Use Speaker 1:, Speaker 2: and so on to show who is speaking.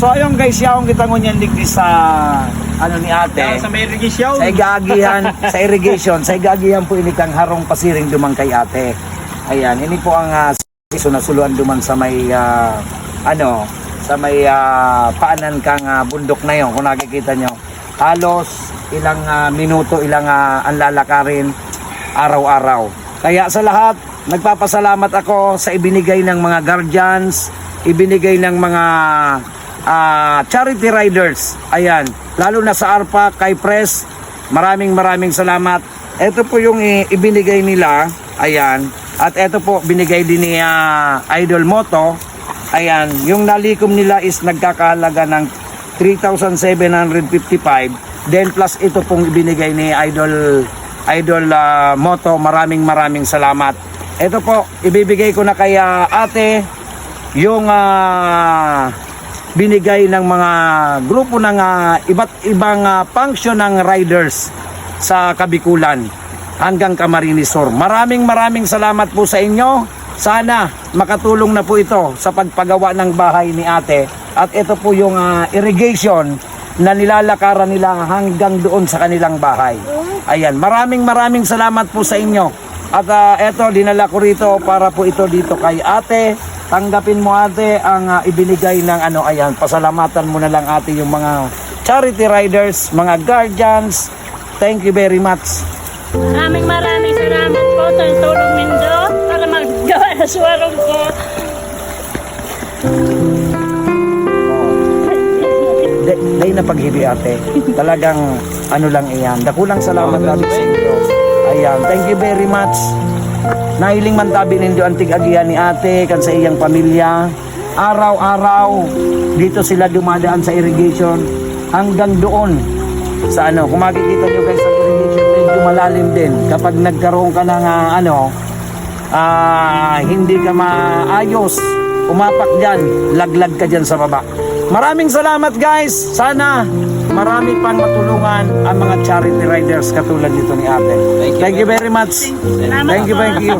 Speaker 1: So ayun guys, yaong kita ngunyan digdi sa ano ni ate.
Speaker 2: Sa may irrigation.
Speaker 1: Sa igagihan, sa irrigation, sa igagihan po ini kang harong pasiring dumang kay ate. Ayan, ini po ang uh, sunasuluan duman sa may ah, ano, sa may ah, paanan kang ah, bundok na yon kung nakikita nyo. Halos ilang ah, minuto, ilang uh, ang lalakarin araw-araw. Kaya sa lahat, nagpapasalamat ako sa ibinigay ng mga guardians, ibinigay ng mga ah, charity riders. Ayan, lalo na sa ARPA, kay Press, maraming maraming salamat. Ito po yung ibinigay nila. Ayan. At ito po, binigay din ni ah, Idol Moto. Ayan, yung nalikom nila is nagkakahalaga ng 3,755. Then plus ito pong ibinigay ni Idol Idol ah, Moto. Maraming maraming salamat. Ito po, ibibigay ko na kay ah, ate yung ah, binigay ng mga grupo ng ah, iba't ibang ah, function ng riders sa Kabikulan hanggang Camarines Sur. Maraming maraming salamat po sa inyo. Sana makatulong na po ito sa pagpagawa ng bahay ni ate. At ito po yung ah, irrigation na nilalakaran nila hanggang doon sa kanilang bahay. Ayan, maraming maraming salamat po sa inyo. At ah, eto, dinala ko rito para po ito dito kay ate. Tanggapin mo ate ang ah, ibinigay ng ano, ayan, pasalamatan mo na lang ate yung mga charity riders, mga guardians. Thank you very much.
Speaker 3: Maraming maraming salamat po sa tulong nindo para maggawa na suwarong ko.
Speaker 1: Day, na paghibi ate. Talagang ano lang iyan. Dakulang salamat natin sa inyo. Ayan, thank you very much. Nahiling man tabi ninyo ang tig-agihan ni ate kan sa iyang pamilya. Araw-araw dito sila dumadaan sa irrigation hanggang doon sa ano. Kung makikita nyo guys sa irrigation medyo malalim din. Kapag nagkaroon ka ng ah, ano ah, hindi ka maayos, umapak dyan, laglag ka dyan sa baba. Maraming salamat guys. Sana marami pang matulungan ang mga charity riders katulad nito ni ate. Thank you very much. Thank you, thank you.